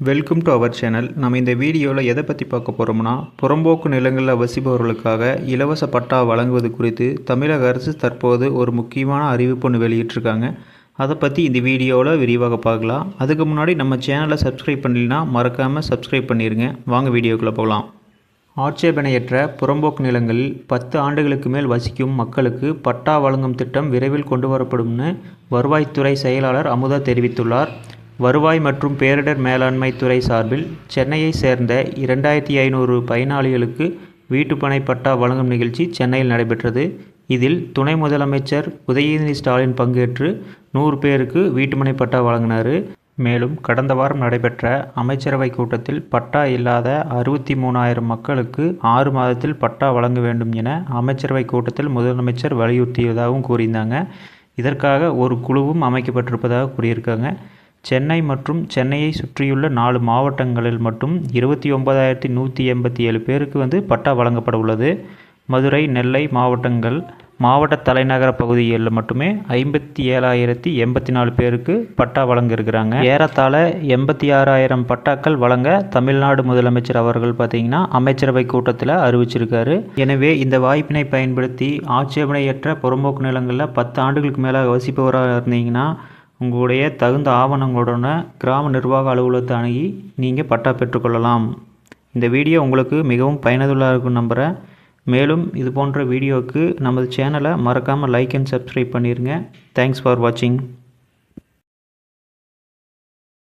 Welcome to our channel நம்ம இந்த வீடியோவில் எதை பற்றி பார்க்க போகிறோம்னா புறம்போக்கு நிலங்களில் வசிப்பவர்களுக்காக இலவச பட்டா வழங்குவது குறித்து தமிழக அரசு தற்போது ஒரு முக்கியமான அறிவிப்பு ஒன்று வெளியிட்டிருக்காங்க. அதை பற்றி இந்த வீடியோவில் விரிவாக பார்க்கலாம். அதுக்கு முன்னாடி நம்ம சேனலை சப்ஸ்கிரைப் பண்ணலைன்னா மறக்காமல் சப்ஸ்கிரைப் பண்ணிடுங்க வாங்க வீடியோக்குள்ளே போகலாம். ஆட்சேபனையற்ற புறம்போக்கு நிலங்களில் பத்து ஆண்டுகளுக்கு மேல் வசிக்கும் மக்களுக்கு பட்டா வழங்கும் திட்டம் விரைவில் கொண்டு வரப்படும்னு வருவாய்த்துறை செயலாளர் அமுதா தெரிவித்துள்ளார். வருவாய் மற்றும் பேரிடர் மேலாண்மை துறை சார்பில் சென்னையை சேர்ந்த இரண்டாயிரத்தி ஐநூறு பயனாளிகளுக்கு வீட்டுப்பனை பட்டா வழங்கும் நிகழ்ச்சி சென்னையில் நடைபெற்றது. இதில் துணை முதலமைச்சர் உதயநிதி ஸ்டாலின் பங்கேற்று நூறு பேருக்கு வீட்டுமனை பட்டா வழங்கினார். மேலும் கடந்த வாரம் நடைபெற்ற அமைச்சரவை கூட்டத்தில் பட்டா இல்லாத அறுபத்தி மூணாயிரம் மக்களுக்கு ஆறு மாதத்தில் பட்டா வழங்க வேண்டும் என அமைச்சரவை கூட்டத்தில் முதலமைச்சர் வலியுறுத்தியதாகவும் கூறியிருந்தாங்க. இதற்காக ஒரு குழுவும் அமைக்கப்பட்டிருப்பதாக கூறியிருக்காங்க. சென்னை மற்றும் சென்னையை சுற்றியுள்ள நாலு மாவட்டங்களில் மட்டும் இருபத்தி ஒன்பதாயிரத்தி நூற்றி எண்பத்தி ஏழு பேருக்கு வந்து பட்டா வழங்கப்பட உள்ளது. மதுரை நெல்லை மாவட்டங்கள் மாவட்ட தலைநகர பகுதிகளில் மட்டுமே ஐம்பத்தி ஏழாயிரத்தி எண்பத்தி நாலு பேருக்கு பட்டா வழங்க இருக்கிறாங்க ஏறத்தாழ எண்பத்தி ஆறாயிரம் பட்டாக்கள் வழங்க தமிழ்நாடு முதலமைச்சர் அவர்கள் பார்த்தீங்கன்னா அமைச்சரவை கூட்டத்தில் அறிவிச்சிருக்காரு. எனவே இந்த வாய்ப்பினை பயன்படுத்தி ஆட்சேபனையற்ற புறம்போக்கு நிலங்களில் பத்து ஆண்டுகளுக்கு மேலே வசிப்பவராக இருந்தீங்கன்னா உங்களுடைய தகுந்த ஆவணங்களுடன கிராம நிர்வாக அலுவலகத்தை அணுகி நீங்கள் பட்டா பெற்றுக்கொள்ளலாம். இந்த வீடியோ உங்களுக்கு மிகவும் பயனுள்ளதாக இருக்கும் நம்புகிறேன் மேலும் இது போன்ற வீடியோவுக்கு நமது சேனலை மறக்காமல் லைக் அண்ட் சப்ஸ்கிரைப் பண்ணிடுங்க தேங்க்ஸ் ஃபார் வாட்சிங்